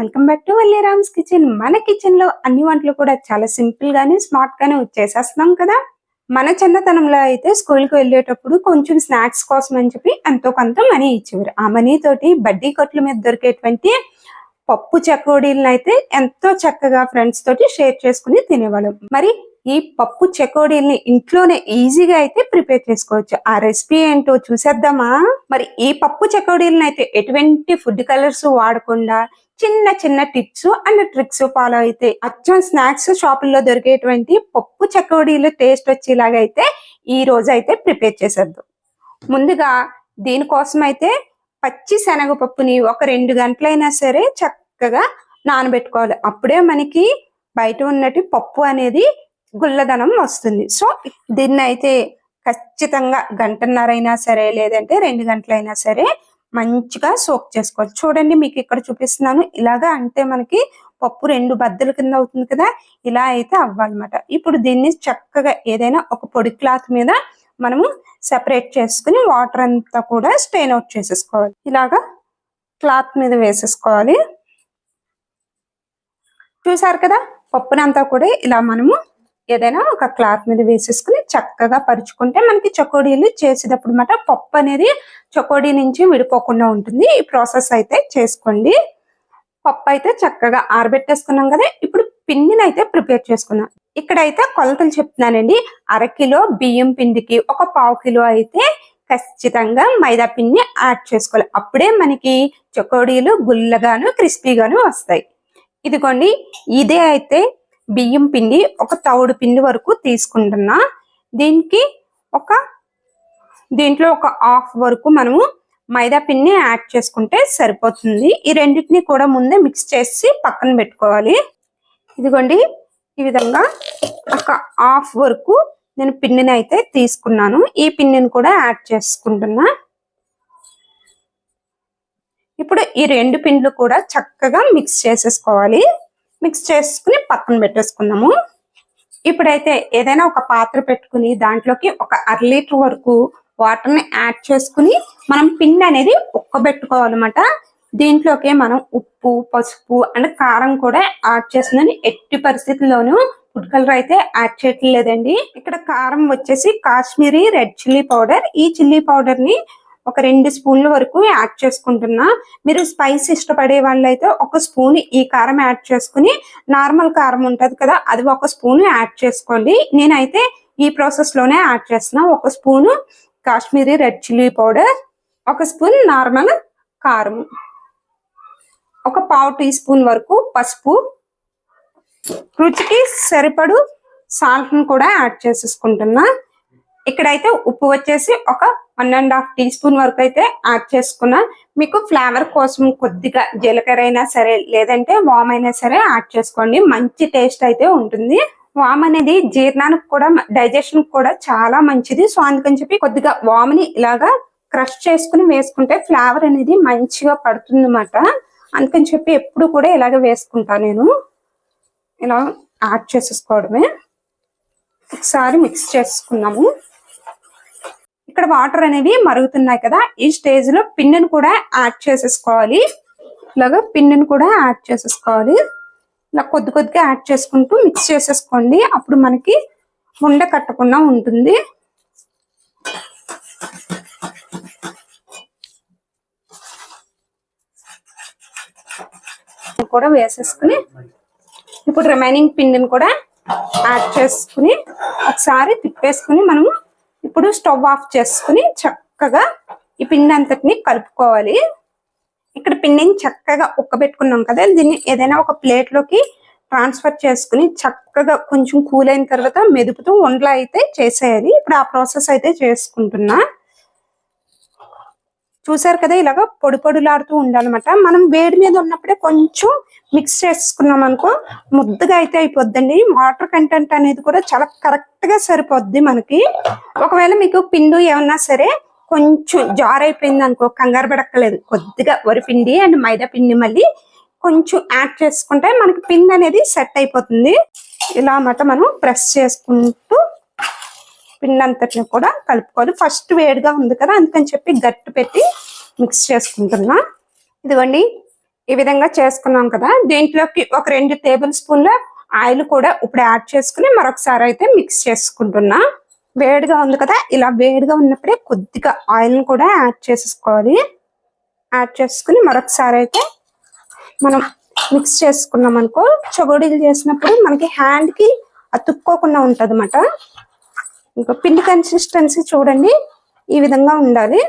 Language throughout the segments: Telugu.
Welcome back to Valli Ram's kitchen. మన కిచెన్లో అన్ని వంటలు కూడా చాలా సింపుల్ గానే స్మార్ట్ గానే వచ్చేసేస్తున్నాం కదా. మన చిన్నతనంలో అయితే స్కూల్కి వెళ్ళేటప్పుడు కొంచెం స్నాక్స్ కోసం అని చెప్పి ఎంతో కొంత మనీ ఇచ్చేవారు. ఆ మనీ తోటి బడ్డీ కొట్ల మీద దొరికేటువంటి పప్పు చకోడీలను అయితే ఎంతో చక్కగా ఫ్రెండ్స్ తోటి షేర్ చేసుకుని తినేవాళ్ళం. మరి ఈ పప్పు చెకోడీల్ని ఇంట్లోనే ఈజీగా అయితే ప్రిపేర్ చేసుకోవచ్చు. ఆ రెసిపీ ఏంటో చూసేద్దామా? మరి ఈ పప్పు చెకోడీలను అయితే ఎటువంటి ఫుడ్ కలర్స్ వాడకుండా చిన్న చిన్న టిప్స్ అండ్ ట్రిక్స్ ఫాలో అయితే అచ్చం స్నాక్స్ షాపుల్లో దొరికేటువంటి పప్పు చకోడీలు టేస్ట్ వచ్చేలాగా అయితే ఈ రోజు అయితే ప్రిపేర్ చేసేద్దాం. ముందుగా దీనికోసం అయితే పచ్చి శనగపప్పుని ఒక రెండు గంటలైనా సరే చక్క చక్కగా నానబెట్టుకోవాలి. అప్పుడే మనకి బయట ఉన్నట్టు పప్పు అనేది గుల్లదనం వస్తుంది. సో దీన్ని అయితే ఖచ్చితంగా గంటన్నర సరే లేదంటే రెండు గంటలైనా సరే మంచిగా సోక్ చేసుకోవాలి. చూడండి మీకు ఇక్కడ చూపిస్తున్నాను. ఇలాగా అంటే మనకి పప్పు రెండు బద్దల కింద అవుతుంది కదా ఇలా అయితే అవ్వాలన్నమాట. ఇప్పుడు దీన్ని చక్కగా ఏదైనా ఒక పొడి క్లాత్ మీద మనము సెపరేట్ చేసుకుని వాటర్ అంతా కూడా స్టెయిన్ అవుట్ చేసేసుకోవాలి. ఇలాగా క్లాత్ మీద వేసేసుకోవాలి. చూసారు కదా? పప్పునంతా కూడా ఇలా మనము ఏదైనా ఒక క్లాత్ మీద వేసేసుకుని చక్కగా పరుచుకుంటే మనకి చకోడీలు చేసేటప్పుడు మాట పప్పు అనేది చకోడీ నుంచి విడిపోకుండా ఉంటుంది. ఈ ప్రాసెస్ అయితే చేసుకోండి. పప్పు అయితే చక్కగా ఆరబెట్టేసుకున్నాం కదా? ఇప్పుడు పిండిని అయితే ప్రిపేర్ చేసుకున్నాం ఇక్కడైతే కొలతలు చెప్తున్నానండి. అరకిలో బియ్యం పిండికి ఒక పావు కిలో అయితే ఖచ్చితంగా మైదా పిండిని యాడ్ చేసుకోవాలి. అప్పుడే మనకి చకోడీలు గుల్లగాను క్రిస్పీగాను వస్తాయి. ఇదిగోండి ఇదే అయితే బియ్యం పిండి ఒక తౌడు పిండి వరకు తీసుకుంటున్నా. దీనికి ఒక దీంట్లో ఒక హాఫ్ వరకు మనము మైదా పిండిని యాడ్ చేసుకుంటే సరిపోతుంది. ఈ రెండింటిని కూడా ముందే మిక్స్ చేసి పక్కన పెట్టుకోవాలి. ఇదిగోండి ఈ విధంగా ఒక హాఫ్ వరకు నేను పిండిని అయితే తీసుకున్నాను. ఈ పిండిని కూడా యాడ్ చేసుకుంటున్నా. ఇప్పుడు ఈ రెండు పిండ్లు కూడా చక్కగా మిక్స్ చేసేసుకోవాలి. మిక్స్ చేసుకుని పక్కన పెట్టేసుకుందాము. ఇప్పుడైతే ఏదైనా ఒక పాత్ర పెట్టుకుని దాంట్లోకి ఒక అర లీటర్ వరకు వాటర్ని యాడ్ చేసుకుని మనం పిండి అనేది ఉక్కబెట్టుకోవాలన్నమాట. దీంట్లోకి మనం ఉప్పు పసుపు అండ్ కారం కూడా యాడ్ చేస్తుందని ఎట్టి పరిస్థితుల్లోనూ ఫుడ్ కలర్ అయితే యాడ్ చేయట్లేదండి. ఇక్కడ కారం వచ్చేసి కాశ్మీరీ రెడ్ చిల్లీ పౌడర్ ఈ చిల్లీ పౌడర్ని ఒక రెండు స్పూన్ల వరకు యాడ్ చేసుకుంటున్నా. మీరు స్పైస్ ఇష్టపడే వాళ్ళైతే ఒక స్పూన్ ఈ కారం యాడ్ చేసుకుని నార్మల్ కారం ఉంటుంది కదా అది ఒక స్పూన్ యాడ్ చేసుకోండి. నేనైతే ఈ ప్రాసెస్లోనే యాడ్ చేస్తున్నా. ఒక spoon Kashmiri red chilli powder ఒక స్పూన్ నార్మల్ కారం ఒక పావు టీ స్పూన్ వరకు పసుపు. రుచికి సరిపడు సాల్ట్ను కూడా యాడ్ చేసేసుకుంటున్నా. ఇక్కడైతే ఉప్పు వచ్చేసి ఒక one and half teaspoon వరకు అయితే యాడ్ చేసుకున్నా. మీకు ఫ్లేవర్ కోసం కొద్దిగా జీలకర్ర అయినా సరే లేదంటే వామ్ అయినా సరే యాడ్ చేసుకోండి. మంచి టేస్ట్ అయితే ఉంటుంది. వామ్ అనేది జీర్ణానికి కూడా డైజెషన్ కూడా చాలా మంచిది. సో అందుకని చెప్పి కొద్దిగా వామ్ని ఇలాగా క్రష్ చేసుకుని వేసుకుంటే ఫ్లేవర్ అనేది మంచిగా పడుతుంది అనమాట అందుకని చెప్పి ఎప్పుడు కూడా ఇలాగ వేసుకుంటా నేను. ఇలా యాడ్ చేసేసుకోవడమే. ఒకసారి మిక్స్ చేసుకున్నాము. ఇక్కడ వాటర్ అనేవి మరుగుతున్నాయి కదా ఈ స్టేజ్లో పిన్నెను కూడా యాడ్ చేసేసుకోవాలి. ఇలాగా పిన్నెను కూడా యాడ్ చేసేసుకోవాలి. ఇలా కొద్ది కొద్దిగా యాడ్ చేసుకుంటూ మిక్స్ చేసేసుకోండి. అప్పుడు మనకి ఉండ కట్టకుండా ఉంటుంది. కూడా వేసేసుకుని ఇప్పుడు రిమైనింగ్ పిండిని కూడా యాడ్ చేసుకుని ఒకసారి తిప్పేసుకుని మనము ఇప్పుడు స్టవ్ ఆఫ్ చేసుకుని చక్కగా ఈ పిండి అంతటిని కలుపుకోవాలి. ఇక్కడ పిండిని చక్కగా ఉక్కబెట్టుకున్నాం కదా దీన్ని ఏదైనా ఒక ప్లేట్లోకి ట్రాన్స్ఫర్ చేసుకుని చక్కగా కొంచెం కూల్ అయిన తర్వాత మెదుపుతూ ఉండలా అయితే చేసేయాలి. ఇప్పుడు ఆ ప్రాసెస్ అయితే చేసుకుంటున్నా. చూసారు కదా ఇలాగ పొడి పొడిలాడుతూ ఉండాలన్నమాట. మనం వేడి మీద ఉన్నప్పుడే కొంచెం మిక్స్ చేసుకున్నాం అనుకో ముద్దగా అయితే అయిపోద్దండి. వాటర్ కంటెంట్ అనేది కూడా చాలా కరెక్ట్గా సరిపోద్ది మనకి. ఒకవేళ మీకు పిండు ఏమన్నా సరే కొంచెం జార్ అయిపోయింది అనుకో కంగారు పడక్కలేదు కొద్దిగా వరి పిండి అండ్ మైదా పిండి మళ్ళీ కొంచెం యాడ్ చేసుకుంటే మనకి పిండి అనేది సెట్ అయిపోతుంది. ఇలా అన్నమాట మనం ప్రెస్ చేసుకుంటూ పిండి అంతటిని కూడా కలుపుకోవాలి. ఫస్ట్ వేడిగా ఉంది కదా అందుకని చెప్పి గట్టి పెట్టి మిక్స్ చేసుకుంటున్నా. ఇదిగోండి ఈ విధంగా చేసుకున్నాం కదా. దీంట్లోకి ఒక రెండు టేబుల్ స్పూన్ల ఆయిల్ కూడా ఇప్పుడు యాడ్ చేసుకుని మరొకసారి అయితే మిక్స్ చేసుకుంటున్నా. వేడిగా ఉంది కదా ఇలా వేడిగా ఉన్నప్పుడే కొద్దిగా ఆయిల్ కూడా యాడ్ చేసేసుకోవాలి యాడ్ చేసుకుని మరొకసారి అయితే మనం మిక్స్ చేసుకున్నాం అనుకో చగోడీలు చేసినప్పుడు మనకి హ్యాండ్కి అతుక్కోకుండా ఉంటది అన్నమాట ఇంకా పిండి కన్సిస్టెన్సీ చూడండి. ఈ విధంగా ఉండాలి.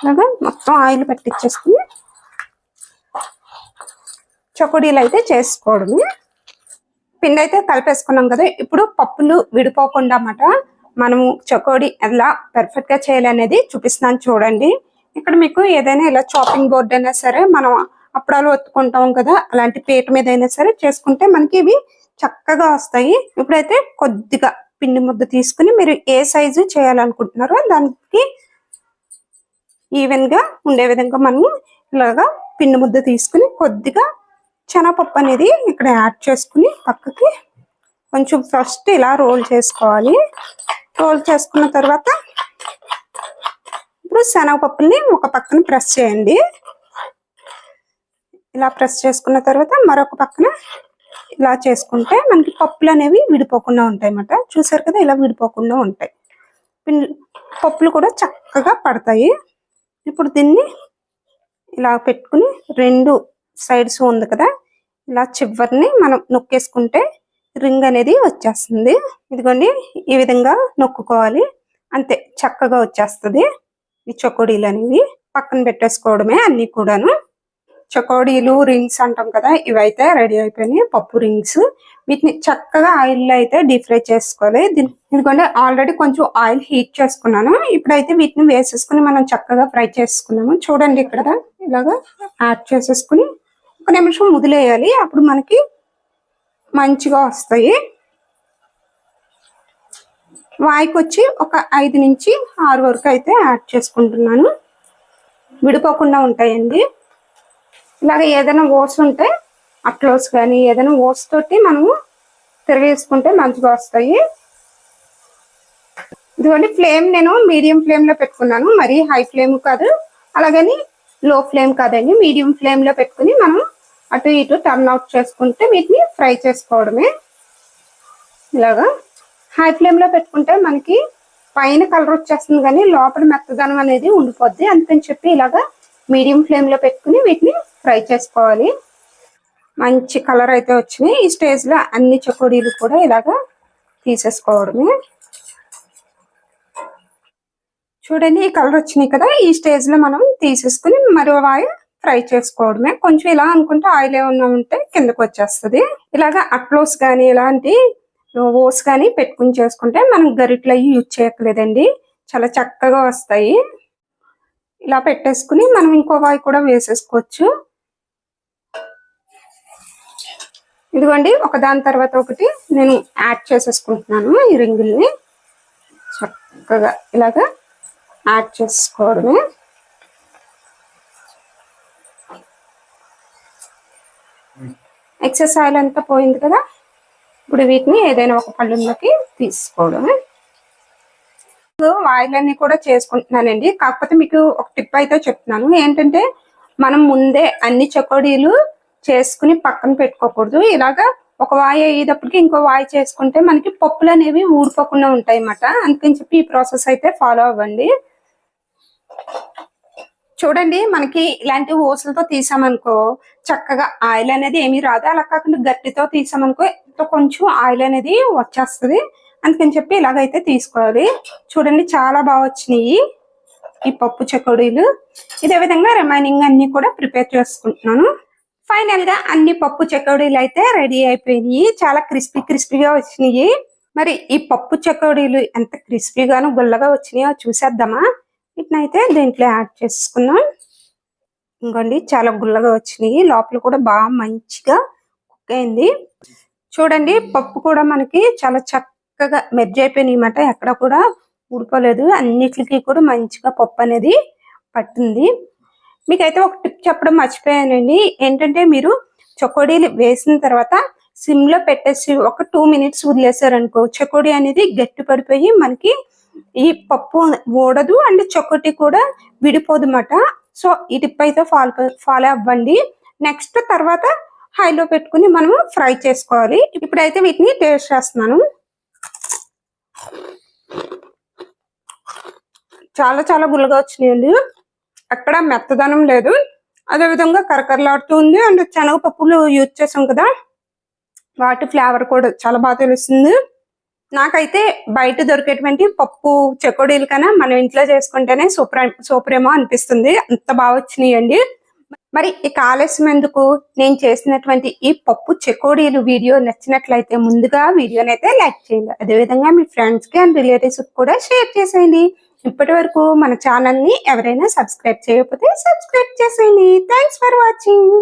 అలాగా మొత్తం ఆయిల్ పట్టించేసుకుని చకోడీలు అయితే చేసుకోవడమే. పిండి అయితే కలిపేసుకున్నాం కదా ఇప్పుడు పప్పులు విడిపోకుండా అన్నమాట మనము చకోడీ ఎలా పర్ఫెక్ట్గా చేయాలి అనేది చూపిస్తున్నాను చూడండి. ఇక్కడ మీకు ఏదైనా ఇలా చాపింగ్ బోర్డ్ అయినా సరే మనం అప్పుడాలు ఒత్తుకుంటాం కదా అలాంటి పీట మీద అయినా సరే చేసుకుంటే మనకి ఇవి చక్కగా వస్తాయి. ఇప్పుడైతే కొద్దిగా పిండి ముద్ద తీసుకుని మీరు ఏ సైజు చేయాలనుకుంటున్నారో దానికి ఈవెన్గా ఉండే విధంగా మనము ఇలాగా పిండి ముద్ద తీసుకుని కొద్దిగా శనగపప్పు అనేది ఇక్కడ యాడ్ చేసుకుని పక్కకి కొంచెం ఫస్ట్ ఇలా రోల్ చేసుకోవాలి. రోల్ చేసుకున్న తర్వాత ఇప్పుడు శనగపప్పుని ఒక పక్కన ప్రెస్ చేయండి. ఇలా ప్రెస్ చేసుకున్న తర్వాత మరొక పక్కన ఇలా చేసుకుంటే మనకి పప్పులు అనేవి విడిపోకుండా ఉంటాయి అన్నమాట చూసారు కదా ఇలా విడిపోకుండా ఉంటాయి. పిన్- పప్పులు కూడా చక్కగా పడతాయి. ఇప్పుడు దీన్ని ఇలా పెట్టుకుని రెండు సైడ్స్ ఉంది కదా ఇలా చివరిని మనం నొక్కేసుకుంటే రింగ్ అనేది వచ్చేస్తుంది. ఇదిగోండి ఈ విధంగా నొక్కుకోవాలి. అంతే చక్కగా వచ్చేస్తుంది. ఈ చకోడీలు అనేవి పక్కన పెట్టేసుకోవడమే అన్ని కూడాను. చకోడీలు రింగ్స్ అంటాం కదా ఇవైతే రెడీ అయిపోయినాయి. పప్పు రింగ్స్ వీటిని చక్కగా ఆయిల్లో అయితే డీప్ ఫ్రై చేసుకోవాలి. దీని ఎందుకంటే ఆల్రెడీ కొంచెం ఆయిల్ హీట్ చేసుకున్నాను. ఇప్పుడైతే వీటిని వేసేసుకుని మనం చక్కగా ఫ్రై చేసుకున్నాము. చూడండి ఇక్కడ ఇలాగా యాడ్ చేసేసుకుని ఒక నిమిషం ముదిలేయాలి అప్పుడు మనకి మంచిగా వస్తాయి. వాయికి వచ్చి ఒక ఐదు నుంచి ఆరు వరకు అయితే యాడ్ చేసుకుంటున్నాను. విడిపోకుండా ఉంటాయండి. ఇలాగ ఏదైనా ఓట్స్ ఉంటే అట్లోస్ కానీ ఏదైనా ఓట్స్ తోటి మనము తిరగేసుకుంటే మంచిగా వస్తాయి. ఇదిగోండి ఫ్లేమ్ నేను మీడియం ఫ్లేమ్లో పెట్టుకున్నాను. మరి హై ఫ్లేమ్ కాదు. అలాగని లో ఫ్లేమ్ కాదండి. మీడియం ఫ్లేమ్లో పెట్టుకుని మనం అటు ఇటు టర్న్ అవుట్ చేసుకుంటే వీటిని ఫ్రై చేసుకోవడమే. ఇలాగా హై ఫ్లేమ్లో పెట్టుకుంటే మనకి పైన కలర్ వచ్చేస్తుంది కానీ లోపల మెత్తదనం అనేది ఉండిపోద్ది. అందుకని చెప్పి ఇలాగా మీడియం ఫ్లేమ్లో పెట్టుకుని వీటిని ఫ్రై చేసుకోవాలి. మంచి కలర్ అయితే వచ్చినాయి. ఈ స్టేజ్లో అన్ని చకోడీలు కూడా ఇలాగా తీసేసుకోవడమే. చూడండి ఈ కలర్ వచ్చినాయి కదా. ఈ స్టేజ్లో మనం తీసేసుకుని మరో వాయి ఫ్రై చేసుకోవడమే. కొంచెం ఇలా అనుకుంటే ఆయిల్ ఏమన్నా ఉంటే కిందకు వచ్చేస్తుంది. ఇలాగా అట్లోస్ కానీ ఇలాంటి ఓస్ కానీ పెట్టుకుని చేసుకుంటే మనం గరిట్లు అవి యూజ్ చేయట్లేదండి. చాలా చక్కగా వస్తాయి. ఇలా పెట్టేసుకుని మనం ఇంకో వాయి కూడా వేసేసుకోవచ్చు. ఇదిగోండి ఒకదాని తర్వాత ఒకటి నేను యాడ్ చేసేసుకుంటున్నాను ఈ రింగుల్ని. చక్కగా ఇలాగా యాడ్ చేసుకోవడమే. ఎక్సెస్ ఆయిల్ అంతా పోయింది కదా ఇప్పుడు వీటిని ఏదైనా ఒక పళ్ళులోకి తీసుకోవడమే. ఆయిల్ అన్ని కూడా చేసుకుంటున్నానండి. కాకపోతే మీకు ఒక టిప్ అయితే చెప్తున్నాను. ఏంటంటే మనం ముందే అన్ని చకోడీలు చేసుకుని పక్కన పెట్టుకోకూడదు. ఇలాగా ఒక వాయి అయ్యేటప్పటికి ఇంకో వాయి చేసుకుంటే మనకి పప్పులు అనేవి ఊడిపోకుండా ఉంటాయి అన్నమాట అందుకని చెప్పి ఈ ప్రాసెస్ అయితే ఫాలో అవ్వండి. చూడండి మనకి ఇలాంటి ఊసలతో తీసామనుకో చక్కగా ఆయిల్ అనేది ఏమీ రాదు. అలా కాకుండా గట్టితో తీసామనుకో ఎంతో కొంచెం ఆయిల్ అనేది వచ్చేస్తుంది. అందుకని చెప్పి ఇలాగైతే తీసుకోవాలి. చూడండి చాలా బాగా వచ్చినాయి ఈ పప్పు చకోడీలు. ఇదే విధంగా రిమైనింగ్ అన్ని కూడా ప్రిపేర్ చేసుకుంటున్నాను. ఫైనల్గా అన్ని పప్పు చకోడీలు అయితే రెడీ అయిపోయినాయి. చాలా క్రిస్పీ క్రిస్పీగా వచ్చినాయి. మరి ఈ పప్పు చకోడీలు ఎంత క్రిస్పీగాను గుల్లగా వచ్చినాయో చూసేద్దామా? వీటినైతే దీంట్లో యాడ్ చేసుకుందాం. ఇంకోండి చాలా గుల్లగా వచ్చినాయి. లోపల కూడా బాగా మంచిగా కుక్ అయింది. చూడండి పప్పు కూడా మనకి చాలా చక్కగా మెర్జ్ అయిపోయినాయి అన్నమాట. ఎక్కడ కూడా ఊడిపోలేదు. అన్నిటికి కూడా మంచిగా పప్పు అనేది పట్టింది. మీకైతే ఒక టిప్ చెప్పడం మర్చిపోయానండి. ఏంటంటే మీరు చకోడీలు వేసిన తర్వాత సిమ్లో పెట్టేసి ఒక టూ మినిట్స్ వదిలేసారనుకో చకోడీ అనేది గట్టి పడిపోయి మనకి ఈ పప్పు ఊడదు అండ్ చొక్కటి కూడా విడిపోదు అన్నమాట సో ఈ టిప్ అయితే ఫాలో ఫాలో అవ్వండి. నెక్స్ట్ తర్వాత హైలో పెట్టుకుని మనము ఫ్రై చేసుకోవాలి. ఇప్పుడైతే వీటిని టేస్ట్ చేస్తున్నాను. చాలా చాలా గుల్లగా వచ్చినాయండి. అక్కడ మెత్తదనం లేదు. అదే విధంగా కరకరలాడుతూ ఉంది. అండ్ శనగపప్పులు యూజ్ చేసాం కదా వాటి ఫ్లేవర్ కూడా చాలా బాగా తెలుస్తుంది. నాకైతే బయట దొరికేటువంటి పప్పు చెకోడీల కన్నా మనం ఇంట్లో చేసుకుంటేనే సూపర్ సూపరేమో అనిపిస్తుంది. అంత బాగా వచ్చినాయండి. మరి ఇక ఆలస్యం ఎందుకు? నేను చేసినటువంటి ఈ పప్పు చెకోడీలు వీడియో నచ్చినట్లయితే ముందుగా వీడియోని అయితే లైక్ చేయండి. అదేవిధంగా మీ ఫ్రెండ్స్కి అండ్ రిలేటివ్స్ కూడా షేర్ చేసేయండి. ఇప్పటి వరకు మన ఛానల్ని ఎవరైనా సబ్స్క్రైబ్ చేయకపోతే సబ్స్క్రైబ్ చేసేయండి. Thanks for watching